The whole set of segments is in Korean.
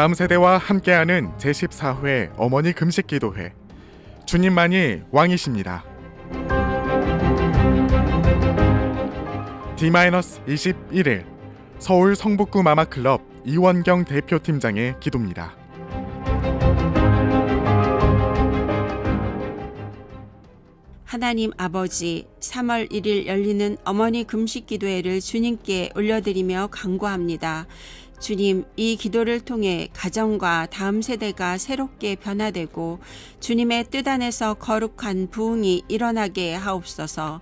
다음 세대와 함께하는 제14회 어머니 금식 기도회. 주님만이 왕이십니다. D-21일 서울 성북구 마마클럽 이원경 대표팀장의 기도입니다. 하나님 아버지 3월 1일 열리는 어머니 금식 기도회를 주님께 올려드리며 간구합니다. 주님, 이 기도를 통해 가정과 다음 세대가 새롭게 변화되고 주님의 뜻 안에서 거룩한 부흥이 일어나게 하옵소서.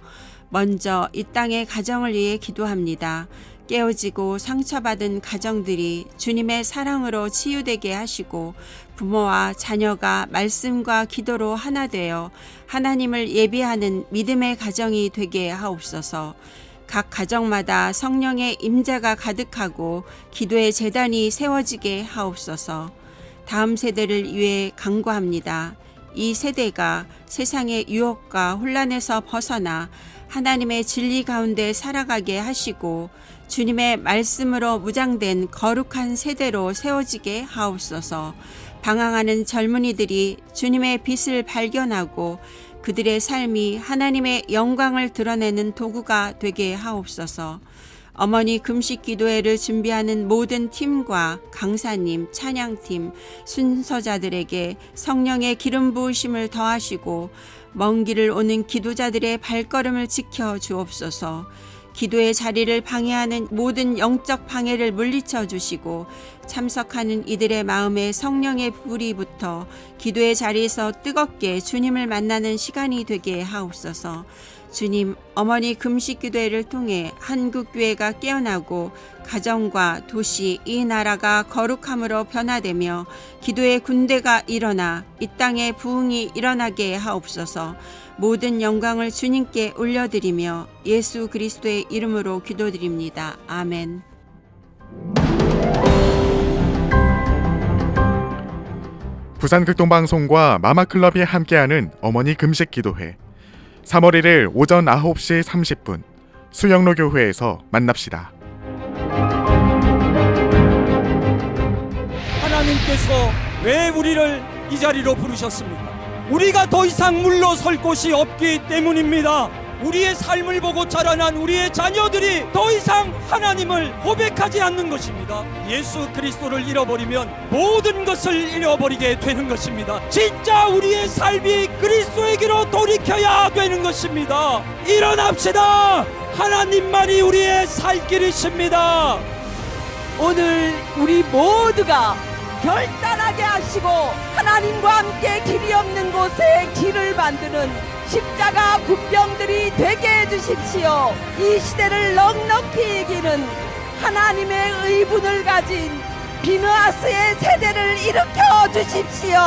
먼저 이 땅의 가정을 위해 기도합니다. 깨어지고 상처받은 가정들이 주님의 사랑으로 치유되게 하시고 부모와 자녀가 말씀과 기도로 하나 되어 하나님을 예비하는 믿음의 가정이 되게 하옵소서. 각 가정마다 성령의 임재가 가득하고 기도의 재단이 세워지게 하옵소서. 다음 세대를 위해 간구합니다. 이 세대가 세상의 유혹과 혼란에서 벗어나 하나님의 진리 가운데 살아가게 하시고 주님의 말씀으로 무장된 거룩한 세대로 세워지게 하옵소서. 방황하는 젊은이들이 주님의 빛을 발견하고 그들의 삶이 하나님의 영광을 드러내는 도구가 되게 하옵소서. 어머니 금식 기도회를 준비하는 모든 팀과 강사님, 찬양팀, 순서자들에게 성령의 기름 부으심을 더하시고 먼 길을 오는 기도자들의 발걸음을 지켜 주옵소서. 기도의 자리를 방해하는 모든 영적 방해를 물리쳐 주시고 참석하는 이들의 마음에 성령의 불이 붙어 기도의 자리에서 뜨겁게 주님을 만나는 시간이 되게 하옵소서. 주님, 어머니 금식 기도회를 통해 한국 교회가 깨어나고 가정과 도시 이 나라가 거룩함으로 변화되며 기도의 군대가 일어나 이 땅에 부흥이 일어나게 하옵소서. 모든 영광을 주님께 올려드리며 예수 그리스도의 이름으로 기도드립니다. 아멘. 부산극동방송과 마마클럽이 함께하는 어머니 금식 기도회. 3월 1일 오전 9시 30분 수영로 교회에서 만납시다. 하나님께서 왜 우리를 이 자리로 부르셨습니까? 우리가 더 이상 물러설 곳이 없기 때문입니다. 우리의 삶을 보고 자라난 우리의 자녀들이 더 이상 하나님을 고백하지 않는 것입니다. 예수 그리스도를 잃어버리면 모든 것을 잃어버리게 되는 것입니다. 진짜 우리의 삶이 그리스도에게로 돌이켜야 되는 것입니다. 일어납시다. 하나님만이 우리의 살 길이십니다. 오늘 우리 모두가 결단하게 하시고 하나님과 함께 길이 없는 곳에 길을 만드는 십자가 군병들이 되게 해주십시오. 이 시대를 넉넉히 이기는 하나님의 의분을 가진 비누아스의 세대를 일으켜 주십시오.